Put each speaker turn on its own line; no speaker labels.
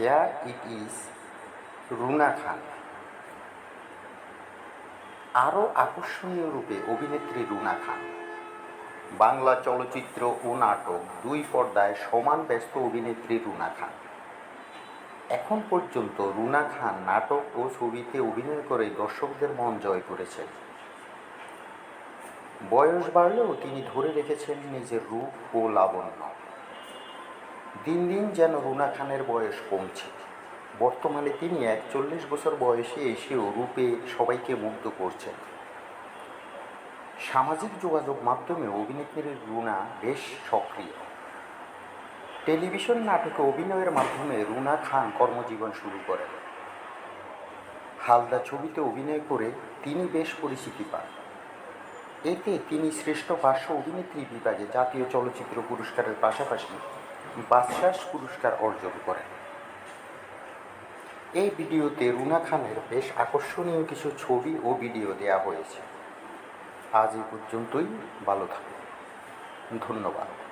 Here it is Runa Khan আরও আকর্ষণীয় রূপে অভিনেত্রী রুনা খান। বাংলা চলচ্চিত্র ও নাটক দুই পর্দায় সমান ব্যস্ত অভিনেত্রী রুনা খান। এখন পর্যন্ত রুনা খান নাটক ও ছবিতে অভিনয় করে দর্শকদের মন জয় করেছেন। বয়স বাড়লেও তিনি ধরে রেখেছেন নিজের রূপ ও লাবণ্য। দিন দিন যেন রুনা খানের বয়স কমছে। বর্তমানে তিনি একচল্লিশ বছর বয়সে এসেও রূপে সবাইকে মুগ্ধ করছেন। সামাজিক যোগাযোগ মাধ্যমে অভিনেত্রীর রুনা বেশ সক্রিয়। টেলিভিশন নাটকে অভিনয়ের মাধ্যমে রুনা খান কর্মজীবন শুরু করেন। হালদা ছবিতে অভিনয় করে তিনি বেশ পরিচিতি পান। এতে তিনি শ্রেষ্ঠ পার্শ্ব অভিনেত্রী বিভাগে জাতীয় চলচ্চিত্র পুরস্কারের পাশাপাশি বাদশাস পুরস্কার অর্জন করেন। এই ভিডিওতে রুনা খানের বেশ আকর্ষণীয় কিছু ছবি ও ভিডিও দেয়া হয়েছে। আজ এই পর্যন্তই, ভালো থাকুন। ধন্যবাদ।